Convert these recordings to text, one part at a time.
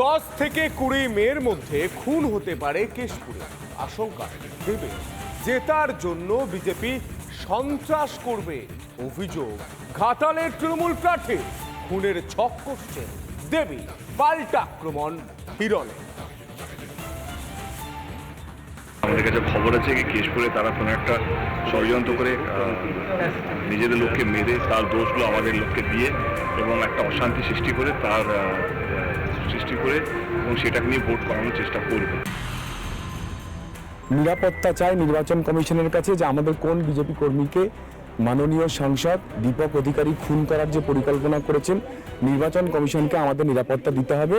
দশ থেকে কুড়ি মেয়ের মধ্যে খুন হতে পারে কেশপুরে। আশঙ্কা দেবে জেতার জন্য বিজেপি সন্ত্রাস করবে, অভিযোগ। ঘাটালের তৃণমূল প্রার্থী, খুনের ছক করছেন দেবী, পাল্টা আক্রমণ হিরণে আমাদের কাছে খবর আছে কি কেশপুরে তারা কোনো একটা ষড়যন্ত্র করে নিজেদের লোককে মেরে, তার দোষগুলো আমাদের লোককে দিয়ে এবং একটা অশান্তি সৃষ্টি করে তার সৃষ্টি করে এবং সেটাকে নিয়ে ভোট করানোর চেষ্টা করবে। নিরাপত্তা চাই নির্বাচন কমিশনের কাছে যে আমাদের কোন বিজেপি কর্মীকে মাননীয় সাংসদ দীপক অধিকারী খুন করার যে পরিকল্পনা করেছেন নির্বাচন কমিশনকে আমাদের নিরাপত্তা দিতে হবে।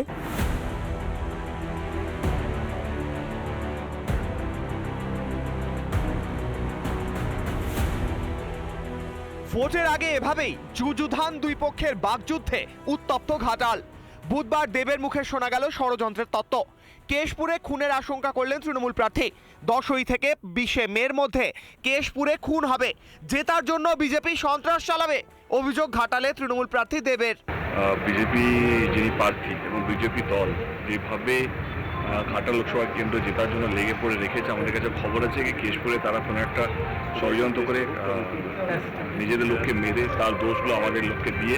ভোটের আগে এভাবেই যুযুধান দুই পক্ষের বাগযুদ্ধে উত্তপ্ত ঘাটাল। বুধবার দেবের মুখে শোনা গেল ষড়যন্ত্রের তত্ত্ব। কেশপুরে খুনের আশঙ্কা করলেন তৃণমূল প্রার্থী। দশই থেকে বিশে মের মধ্যে কেশপুরে খুন হবে। জেতার জন্য বিজেপি সন্ত্রাস চালাবে। অভিযোগ ঘাটালে তৃণমূল প্রার্থী দেবের। বিজেপি যিনি প্রার্থী এবং বিজেপি দল যেভাবে ঘাটা লোকসভা কেন্দ্র জেতার জন্য লেগে পড়ে রেখেছে। আমাদের কাছে খবর আছে কি কেশপুরে তারা কোনো একটা ষড়যন্ত্র করে নিজেদের লোককে মেরে তার দোষগুলো আমাদের লোককে দিয়ে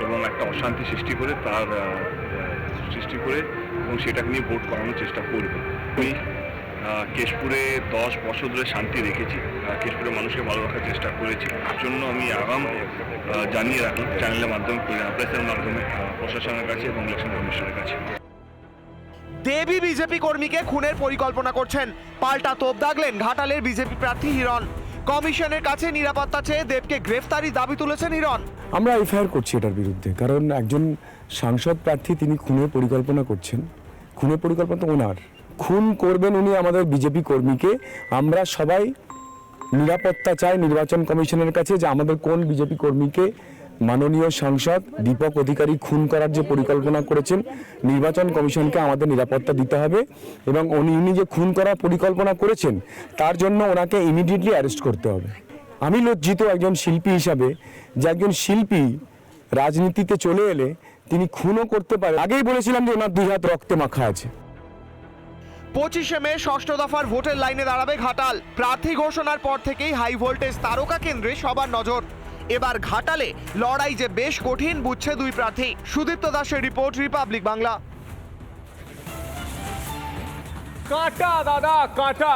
এবং একটা অশান্তি সৃষ্টি করে তার সৃষ্টি করে এবং সেটাকে নিয়ে ভোট করানোর চেষ্টা করবে। আমি কেশপুরে দশ বছর ধরে শান্তি রেখেছি। আহ, কেশপুরের মানুষকে ভালো রাখার চেষ্টা করেছি। তার জন্য আমি আগাম জানিয়ে রাখি চ্যানেলের মাধ্যমে প্রেসের মাধ্যমে প্রশাসনের কাছে এবং ইলেকশন কমিশনের কাছে। দেবী বিজেপি কর্মীকে খুনের পরিকল্পনা করছেন। পাল্টা তোপ দাগলেন ঘাটালের বিজেপি প্রার্থী হিরণ। কমিশনের কাছে নিরাপত্তা চেয়ে দেবকে গ্রেফতারি দাবি তুলেছেন ইরন। আমরা এফআইআর করছি এটার বিরুদ্ধে, কারণ একজন সাংসদ প্রার্থী তিনি খুনের পরিকল্পনা করছেন। খুনের পরিকল্পনা তো ওনার। খুন করবেন উনি আমাদের বিজেপি কর্মীকে। আমরা সবাই নিরাপত্তা চাই নির্বাচন কমিশনের কাছে যে আমাদের কোন বিজেপি কর্মীকে মাননীয় সাংসদ দীপক অধিকারী খুন করার যে পরিকল্পনা করেছেন, নির্বাচন কমিশনকে আমাদের নিরাপত্তা দিতে হবে এবং উনি উনি যে খুন করার পরিকল্পনা করেছেন, তার জন্য ওনাকে ইমিডিয়েটলি অ্যারেস্ট করতে হবে। আমি লজ্জিত একজন শিল্পী হিসাবে, যে একজন শিল্পী রাজনীতিতে চলে এলে তিনি খুনও করতে পারে। আগেই বলেছিলাম যে ওনার দুই হাত রক্তে মাখা আছে। পঁচিশে মে ষষ্ঠ দফার ভোটের লাইনে দাঁড়াবে ঘাটাল। প্রার্থী ঘোষণার পর থেকেই হাই ভোল্টেজ তারকা কেন্দ্রে সবার নজর। এবার ঘাটালে লড়াই যে বেশ কঠিন বুঝছে দুই প্রার্থী। সুদীপ্ত দাসের রিপোর্ট, রিপাবলিক বাংলা। কাঁটা, দাদা, কাঁটা।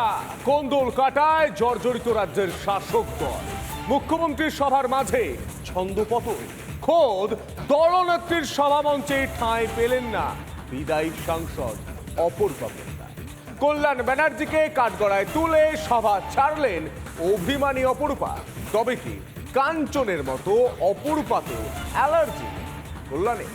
কোন্দল কাটায়? জর্জরিত রাজ্যের শাসক দল। মুখ্যমন্ত্রীর সভার মাঝে ছন্দপতন খোদ দলনেত্রীর সভামঞ্চে ঠাঁই পেলেন না বিদায়ী সাংসদ পণ্ডিত। কল্যাণ ব্যানার্জিকে কাঠগড়ায় তুলে সভা ছাড়লেন অভিমানী অপরূপা। তবে কি কাঞ্চনের মতো অপরূপাতেও অ্যালার্জি। কল্যাণে।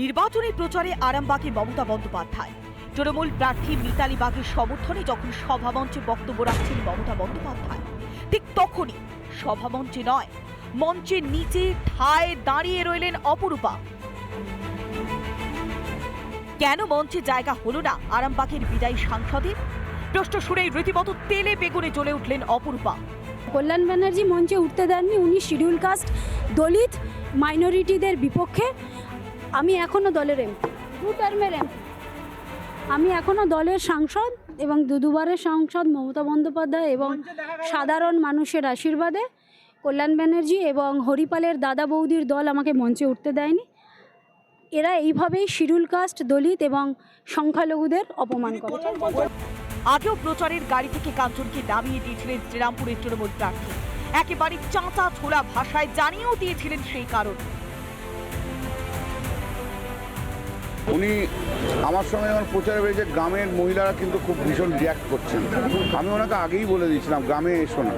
নির্বাচনী প্রচারে আরামবাগে মমতা বন্দ্যোপাধ্যায়। তৃণমূল প্রার্থী মিতালি বাগের সমর্থনে যখন সভামঞ্চে বক্তব্য রাখছেন মমতা বন্দ্যোপাধ্যায়, ঠিক তখনই সভামঞ্চে নয়, মঞ্চের নিচে ঠায় দাঁড়িয়ে রইলেন অপরূপা। কেন মঞ্চে জায়গা হলো না? আরামবাগের বিদায়ী সাংসদের প্রশ্ন শুনেই রীতিমতো তেলে বেগুনে চলে উঠলেন অপরূপা। কল্যাণ ব্যানার্জি মঞ্চে উঠতে দেননি উনি শিডিউল কাস্ট দলিত মাইনরিটিদের বিপক্ষে। আমি এখনও দলের এমপি দু টার্মের এমপি। আমি এখনও দলের সাংসদ এবং দু দুবারের সাংসদ মমতা বন্দ্যোপাধ্যায় এবং সাধারণ মানুষের আশীর্বাদে কল্যাণ ব্যানার্জি এবং হরিপালের দাদা বৌদির দল আমাকে মঞ্চে উঠতে দেয়নি। এরা এইভাবেই শিডিউল কাস্ট, দলিত এবং সংখ্যালঘুদের অপমান করে। আগেও প্রচারের গাড়ি থেকে কাঞ্চনকে নামিয়ে দিয়েছিলেন শ্রীরামপুরের তৃণমূল প্রার্থী। একেবারে চাঁচা ছোড়া ভাষায় জানিয়েও দিয়েছিলেন সেই কারণ। উনি আমার সঙ্গে যখন প্রচারে বেরিয়েছে গ্রামের মহিলারা কিন্তু খুব ভীষণ রিয়াক্ট করছেন। আমি ওনাকে আগেই বলে দিয়েছিলাম গ্রামে এসো না।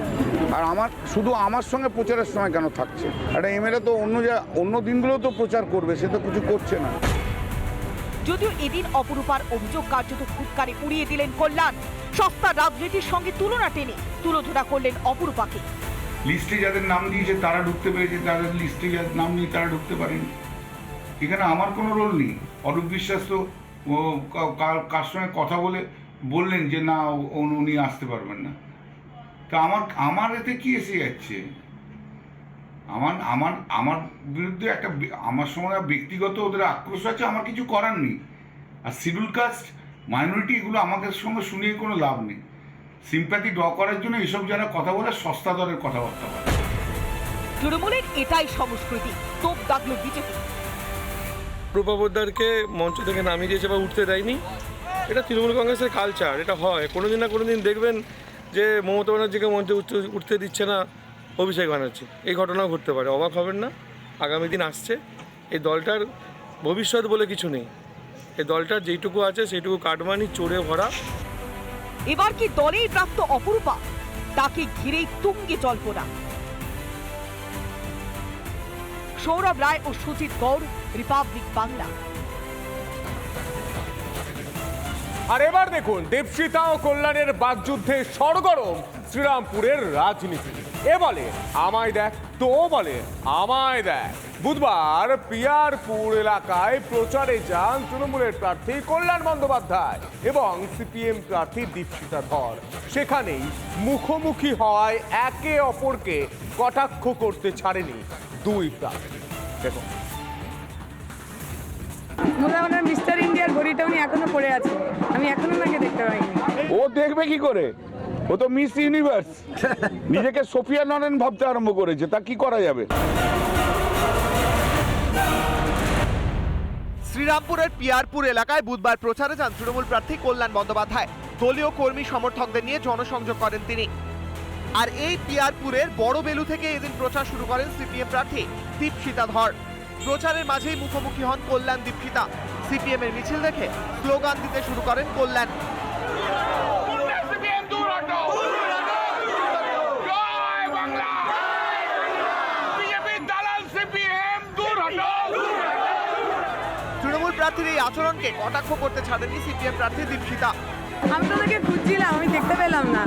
আর আমার শুধু আমার সঙ্গে প্রচারের সময় কেন থাকছে? একটা এমএলএ তো অন্য যা অন্য দিনগুলো তো প্রচার করবে সে তো কিছু করছে না। যদিও এদিন অপরূপার অভিযোগ কার্যত ফুৎকারে উড়িয়ে দিলেন কল্যাণ। সস্তা রাজনীতির সঙ্গে তুলনা টেনে তুলোধরা করলেন অপরূপাকে। লিস্টে যাদের নাম দিয়েছে তারা ঢুকতে পেরেছে তাদের লিস্টে যাদের নাম নেই তারা ঢুকতে পারেনি। এখানে আমার কোনো রোল নেই। অরূপ বিশ্বাস তো কার- সঙ্গে কথা বলে বললেন যে, না উনি আসতে পারবেন না। তা আমার আমার এতে কি এসে যাচ্ছে? আমার আমার আমার বিরুদ্ধে একটা আমার সময় ব্যক্তিগত ওদের আক্রোশ আছে, আমার কিছু করার নেই। আর শিডিউল কাস্ট মাইনরিটি এগুলো আমাকে সঙ্গে শুনিয়ে কোনো লাভ নেই। সিম্প্যাথি ড্র করার জন্য এসব যারা কথা বলে, সস্তা দরের কথাবার্তা বলে। তৃণমূলের এটাই সংস্কৃতি, তোপ দাগলো বিজেপি। প্রভাবদারকে মঞ্চ থেকে নামিয়ে দিয়েছে বা উঠতে দেয়নি। এটা তৃণমূল কংগ্রেসের কালচার এটা হয়। কোনোদিন না কোনো দিন দেখবেন যে মমতা ব্যানার্জিকে মঞ্চে উঠতে উঠতে দিচ্ছে না অভিষেক ব্যানার্জি। এই ঘটনাও ঘটতে পারে। অবাক হবেন না? আগামী দিন আসছে। এই দলটার ভবিষ্যৎ বলে কিছু নেই। এই দলটার যেইটুকু আছে, সেইটুকু কাটমানি চড়ে ভরা। এবার কি দলেই প্রাপ্ত অপরূপা? তাকে ঘিরেই তুঙ্গে জল্পনা। সৌরভ রায় ও সুজিত গৌড় রিপাবলিক বাংলা আর এবার দেখুন দেবসীতা ও কল্যাণের বাগযুদ্ধে সরগরম শ্রীরামপুরের রাজনীতি। এ বলে, আমায় দেখ, তো বলে, আমায় দেখ। বুধবার পিয়ারপুর এলাকায় প্রচারে যান তৃণমূলের প্রার্থী কল্যাণ বন্দ্যোপাধ্যায় এবং সিপিএম প্রার্থী দীপশিতা ধর। সেখানেই মুখোমুখি হওয়ায় একে অপরকে কটাক্ষ করতে ছাড়েনি দুই প্রার্থী। দেখুন। মোটামুটি মিস্টার ইন্ডিয়ার ঘড়িটা উনি এখনও পড়ে আছে। আমি এখনও ওনাকে দেখতে পাইনি। ও দেখবে কি করে? ও তো মিস ইউনিভার্স। নিজেকে সোফিয়া নরেন ভাবতে আরম্ভ করেছে তা কি করা যাবে? শ্রীরামপুরের পিয়ারপুর এলাকায় বুধবার প্রচারে যান তৃণমূল প্রার্থী কল্যাণ বন্দ্যোপাধ্যায়। দলীয় কর্মী সমর্থকদের নিয়ে জনসংযোগ করেন তিনি। আর এই পিয়ারপুরের বড় বেলু থেকে এদিন প্রচার শুরু করেন সিপিএম প্রার্থী দীপশিতা ধর। প্রচারের মাঝেই মুখোমুখি হন কল্যাণ দীপশিতা সিপিএম এর মিছিল দেখে স্লোগান দিতে শুরু করেন কল্যাণ। তৃণমূল প্রার্থীর এই আচরণকে কটাক্ষ করতে ছাড়েনি সিপিএম প্রার্থী দীপশিতা আমি তো ওনাকে খুঁজছিলাম আমি দেখতে পেলাম না।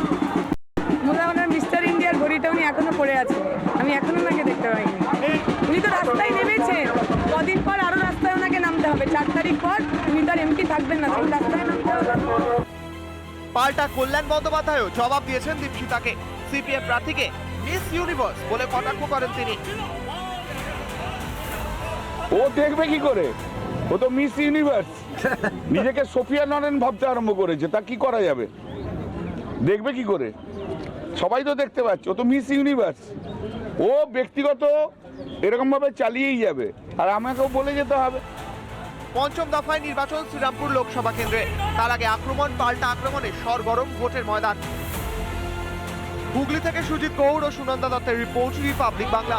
থাকবেন না পাল্টা কল্যাণ বন্দ্যোপাধ্যায়ও জবাব দিয়েছেন দীপশিতাকে। সিপিএম প্রার্থীকে মিস ইউনিভার্স বলে কটাক্ষ করেন তিনি। ও দেখবে কি করে? ও তো মিস ইউনিভার্স। নিজেকে সোফিয়া নরেন ভাবতে আরম্ভ করেছে তা কি করা যাবে? দেখবে কি করে? সবাই তো দেখতে পাচ্ছে ও তো মিস ইউনিভার্স। ও ব্যক্তিগত এরকমভাবে চালিয়েই যাবে আর আমাকেও বলে যেতে হবে। পঞ্চম দফায় নির্বাচন শ্রীরামপুর লোকসভা কেন্দ্রে। তার আগে আক্রমণ, পাল্টা আক্রমণে সরগরম ভোটের ময়দান। হুগলি থেকে সুজিত গৌড় ও সুনন্দা দত্তের রিপোর্ট, রিপাবলিক বাংলা।